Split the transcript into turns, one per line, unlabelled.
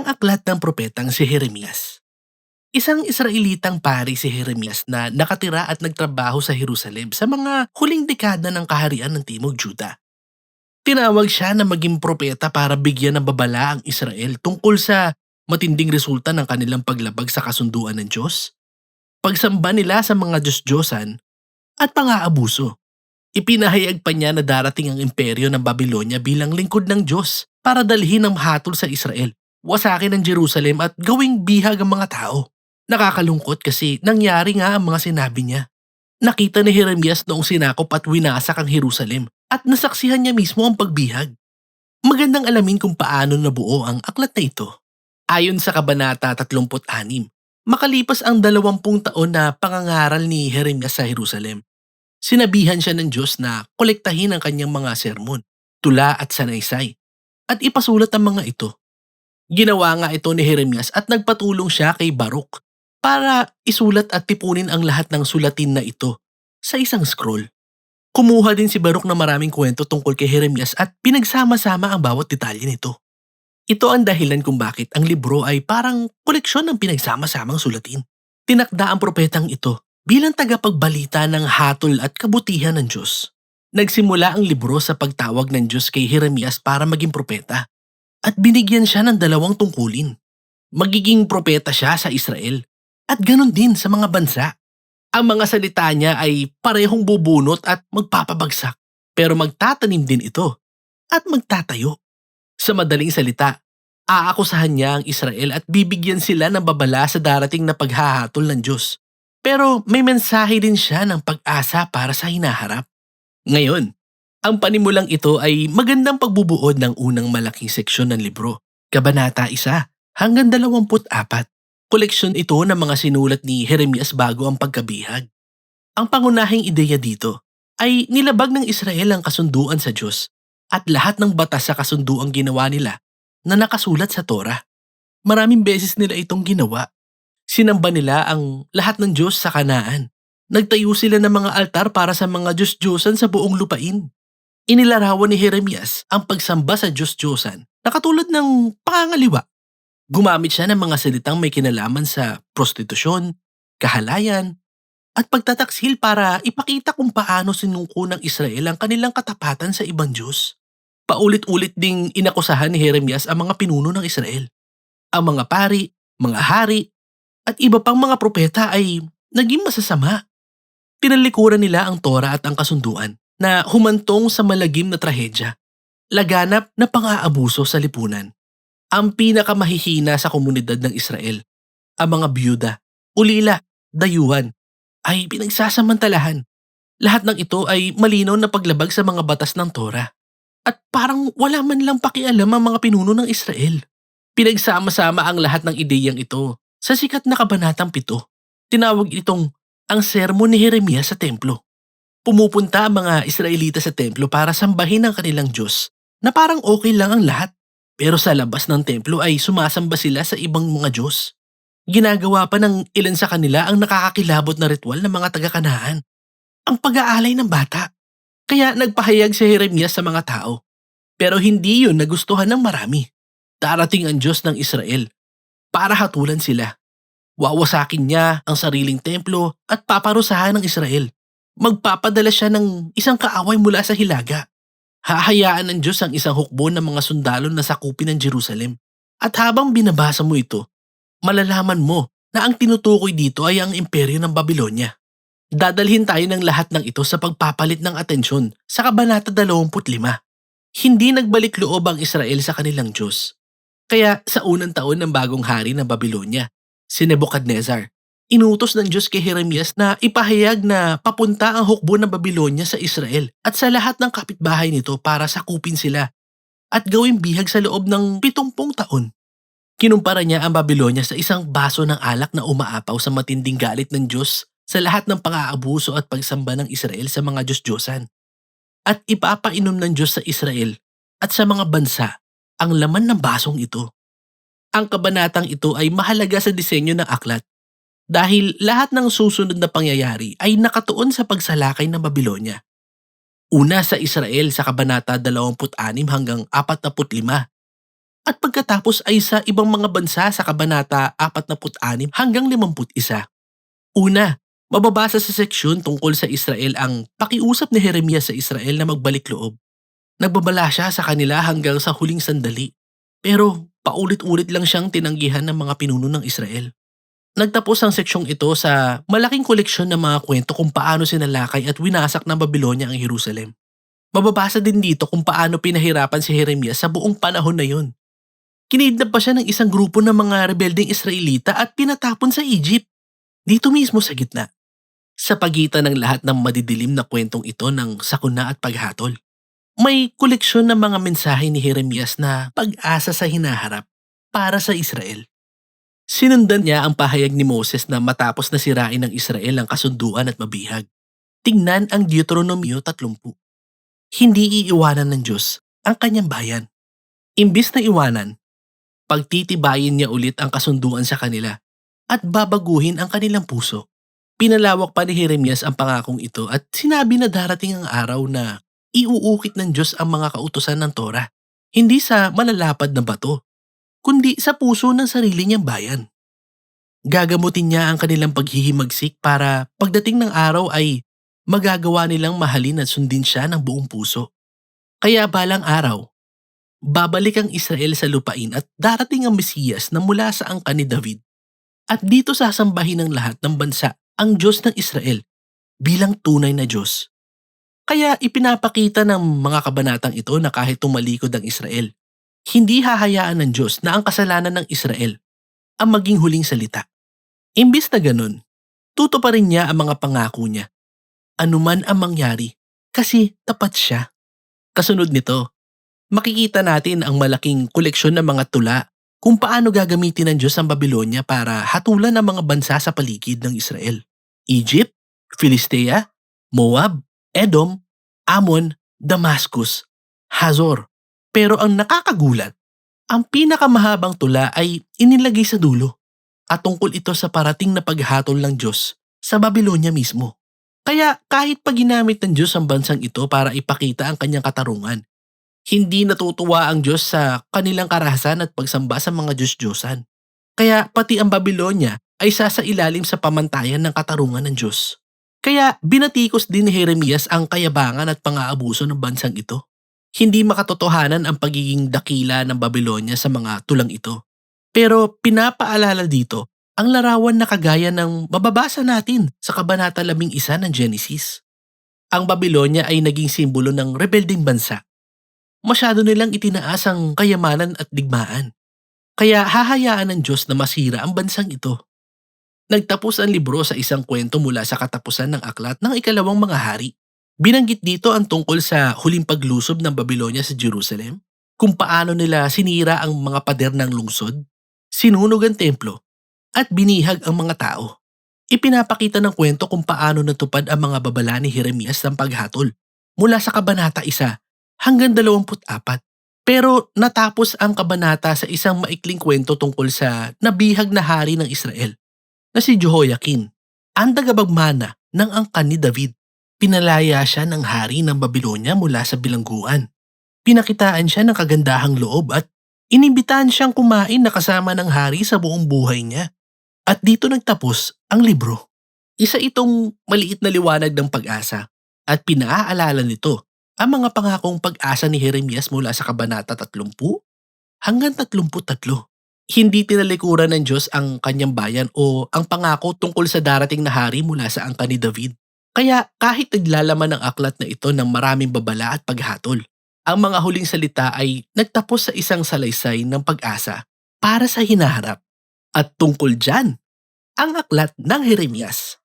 Isang aklat ng propetang si Jeremias. Isang Israelitang pari si Jeremias na nakatira at nagtrabaho sa Jerusalem sa mga huling dekada ng kaharian ng Timog Juda. Tinawag siya na maging propeta para bigyan ng babala ang Israel tungkol sa matinding resulta ng kanilang paglabag sa kasunduan ng Diyos, pagsamba nila sa mga Diyos-Diyosan, at pang-aabuso. Ipinahayag pa niya na darating ang imperyo ng Babylonia bilang lingkod ng Diyos para dalhin ang hatol sa Israel, wasakin ang Jerusalem at gawing bihag ang mga tao. Nakakalungkot kasi nangyari nga ang mga sinabi niya. Nakita ni Jeremias noong sinakop at winasak ang Jerusalem at nasaksihan niya mismo ang pagbihag. Magandang alamin kung paano nabuo ang aklat na ito. Ayon sa Kabanata 36, makalipas ang dalawampung taon na pangangaral ni Jeremias sa Jerusalem, sinabihan siya ng Diyos na kolektahin ang kanyang mga sermon, tula at sanaysay, at ipasulat ang mga ito. Ginawa nga ito ni Jeremias at nagpatulong siya kay Baruch para isulat at tipunin ang lahat ng sulatin na ito sa isang scroll. Kumuha din si Baruch ng maraming kwento tungkol kay Jeremias at pinagsama-sama ang bawat detalye nito. Ito ang dahilan kung bakit ang libro ay parang koleksyon ng pinagsama-samang sulatin. Tinakda ang propetang ito bilang tagapagbalita ng hatol at kabutihan ng Diyos. Nagsimula ang libro sa pagtawag ng Diyos kay Jeremias para maging propeta at binigyan siya ng dalawang tungkulin. Magiging propeta siya sa Israel at ganon din sa mga bansa. Ang mga salita niya ay parehong bubunot at magpapabagsak pero magtatanim din ito at magtatayo. Sa madaling salita, aakusahan niya ang Israel at bibigyan sila ng babala sa darating na paghahatol ng Diyos. Pero may mensahe din siya ng pag-asa para sa hinaharap. Ngayon, ang panimulang ito ay magandang pagbubuod ng unang malaking seksyon ng libro, Kabanata 1 hanggang 24. Koleksyon ito ng mga sinulat ni Jeremias bago ang pagkabihag. Ang pangunahing ideya dito ay nilabag ng Israel ang kasunduan sa Diyos at lahat ng batas sa kasunduang ginawa nila na nakasulat sa Torah. Maraming beses nila itong ginawa. Sinamba nila ang lahat ng Diyos sa kanaan. Nagtayo sila ng mga altar para sa mga Diyos-Diyosan sa buong lupain. Inilarawan ni Jeremias ang pagsamba sa Diyos-Diyosan na katulad ng pangangaliwa Gumamit siya ng mga salitang may kinalaman sa prostitusyon, kahalayan, at pagtataksil para ipakita kung paano sinungko ng Israel ang kanilang katapatan sa ibang Diyos. Paulit-ulit ding inakusahan ni Jeremias ang mga pinuno ng Israel. Ang mga pari, mga hari, at iba pang mga propeta ay naging masasama. Tinalikuran nila ang Torah at ang kasunduan na humantong sa malagim na trahedya, laganap na pang-aabuso sa lipunan ang pinakamahihina sa komunidad ng Israel, ang mga byuda, ulila, dayuhan, ay pinagsasamantalahan. Lahat ng ito ay malinaw na paglabag sa mga batas ng Torah. At parang wala man lang pakialam ang mga pinuno ng Israel. Pinagsama-sama ang lahat ng ideyang ito sa sikat na kabanatang pito. Tinawag itong ang sermon ni Jeremias sa templo. Pumupunta ang mga Israelita sa templo para sambahin ang kanilang Diyos na parang okay lang ang lahat. Pero sa labas ng templo ay sumasamba sila sa ibang mga Diyos. Ginagawa pa ng ilan sa kanila ang nakakakilabot na ritual ng mga taga-kanaan. Ang pag-aalay ng bata. Kaya nagpahayag si Jeremias sa mga tao. Pero hindi yun nagustuhan ng marami. Darating ang Diyos ng Israel para hatulan sila. Wawasakin niya ang sariling templo at paparusahan ng Israel. Magpapadala siya ng isang kaaway mula sa hilaga Hahayaan ng Diyos ang isang hukbo ng mga sundalo na sakupin ng Jerusalem. At habang binabasa mo ito, malalaman mo na ang tinutukoy dito ay ang imperyo ng Babylonia. Dadalhin tayo ng lahat ng ito sa pagpapalit ng atensyon sa Kabanata 25. Hindi nagbalik loob ang Israel sa kanilang Diyos. Kaya sa unang taon ng bagong hari ng Babylonia, si Nebuchadnezzar, inutos ng Diyos kay Jeremias na ipahayag na papunta ang hukbo ng Babylonia sa Israel at sa lahat ng kapitbahay nito para sakupin sila at gawing bihag sa loob ng pitungpong taon. Kinumpara niya ang Babylonia sa isang baso ng alak na umaapaw sa matinding galit ng Diyos sa lahat ng pang-aabuso at pagsamba ng Israel sa mga Diyos-Diyosan. At ipapainom ng Diyos sa Israel at sa mga bansa ang laman ng basong ito. Ang kabanatang ito ay mahalaga sa disenyo ng aklat dahil lahat ng susunod na pangyayari ay nakatuon sa pagsalakay ng Babylonia. Una sa Israel sa Kabanata 26 hanggang 45. At pagkatapos ay sa ibang mga bansa sa Kabanata 46 hanggang 51. Una, mababasa sa seksyon tungkol sa Israel ang pakiusap ni Jeremias sa Israel na magbalik loob. Nagbabala siya sa kanila hanggang sa huling sandali. Pero paulit-ulit lang siyang tinanggihan ng mga pinuno ng Israel. Nagtapos ang seksyong ito sa malaking koleksyon ng mga kwento kung paano sinalakay at winasak ng Babylonia ang Jerusalem. Mababasa din dito kung paano pinahirapan si Jeremias sa buong panahon na yun. Kinidnap pa siya ng isang grupo ng mga rebelding Israelita at pinatapon sa Egypt. Dito mismo sa gitna. Sa pagitan ng lahat ng madidilim na kwentong ito ng sakuna at paghatol. May koleksyon ng mga mensahe ni Jeremias na pag-asa sa hinaharap para sa Israel. Sinundan niya ang pahayag ni Moses na matapos na sirain ng Israel ang kasunduan at mabihag. Tingnan ang Deuteronomio 30. Hindi iiwanan ng Diyos ang kanyang bayan. Imbis na iwanan, pagtitibayin niya ulit ang kasunduan sa kanila at babaguhin ang kanilang puso. Pinalawak pa ni Jeremias ang pangakong ito at sinabi na darating ang araw na iuukit ng Diyos ang mga kautusan ng Torah, hindi sa malalapad na bato, kundi sa puso ng sarili niyang bayan. Gagamutin niya ang kanilang paghihimagsik para pagdating ng araw ay magagawa nilang mahalin at sundin siya ng buong puso. Kaya balang araw, babalik ang Israel sa lupain at darating ang Mesiyas na mula sa angka ni David. At dito sasambahin ng lahat ng bansa ang Diyos ng Israel bilang tunay na Diyos. Kaya ipinapakita ng mga kabanatang ito na kahit tumalikod ang Israel, hindi hahayaan ng Diyos na ang kasalanan ng Israel ang maging huling salita. Imbis na ganun, tuto pa rin niya ang mga pangako niya. Anuman ang mangyari, kasi tapat siya. Kasunod nito, makikita natin ang malaking koleksyon ng mga tula kung paano gagamitin ng Diyos ang Babylonia para hatulan ang mga bansa sa paligid ng Israel. Egypt, Philistia, Moab, Edom, Ammon, Damascus, Hazor. Pero ang nakakagulat, ang pinakamahabang tula ay inilagay sa dulo at tungkol ito sa parating na paghatol ng Diyos sa Babylonia mismo. Kaya kahit pag ginamit ng Diyos ang bansang ito para ipakita ang kanyang katarungan, hindi natutuwa ang Diyos sa kanilang karahasan at pagsamba sa mga Diyos-Diyosan. Kaya pati ang Babylonia ay sasailalim sa pamantayan ng katarungan ng Diyos. Kaya binatikos din ni Jeremias ang kayabangan at pang-aabuso ng bansang ito. Hindi makatotohanan ang pagiging dakila ng Babylonia sa mga tulang ito. Pero pinapaalala dito ang larawan na kagaya ng mababasa natin sa Kabanata 11 ng Genesis. Ang Babylonia ay naging simbolo ng rebelding bansa. Masyado nilang itinaas ang kayamanan at digmaan. Kaya hahayaan ng Diyos na masira ang bansang ito. Nagtapos ang libro sa isang kwento mula sa katapusan ng aklat ng ikalawang mga hari. Binanggit dito ang tungkol sa huling paglusob ng Babylonia sa Jerusalem, kung paano nila sinira ang mga pader ng lungsod, sinunog ang templo, at binihag ang mga tao. Ipinapakita ng kwento kung paano natupad ang mga babala ni Jeremias ng paghatol mula sa Kabanata 1 hanggang 24. Pero natapos ang kabanata sa isang maikling kwento tungkol sa nabihag na hari ng Israel na si Jehoiakim, ang tagabagmana ng angkan ni David. Pinalaya siya ng hari ng Babylonia mula sa bilangguan. Pinakitaan siya ng kagandahang loob at inimbitahan siyang kumain na kasama ng hari sa buong buhay niya. At dito nagtapos ang libro. Isa itong maliit na liwanag ng pag-asa at pinaaalala nito ang mga pangakong pag-asa ni Jeremias mula sa Kabanata 30 hanggang 33. Hindi tinalikuran ng Diyos ang kanyang bayan o ang pangako tungkol sa darating na hari mula sa angka ni David. Kaya kahit naglalaman ng aklat na ito ng maraming babala at paghatol, ang mga huling salita ay nagtapos sa isang salaysay ng pag-asa para sa hinaharap. At tungkol dyan, ang aklat ng Jeremias.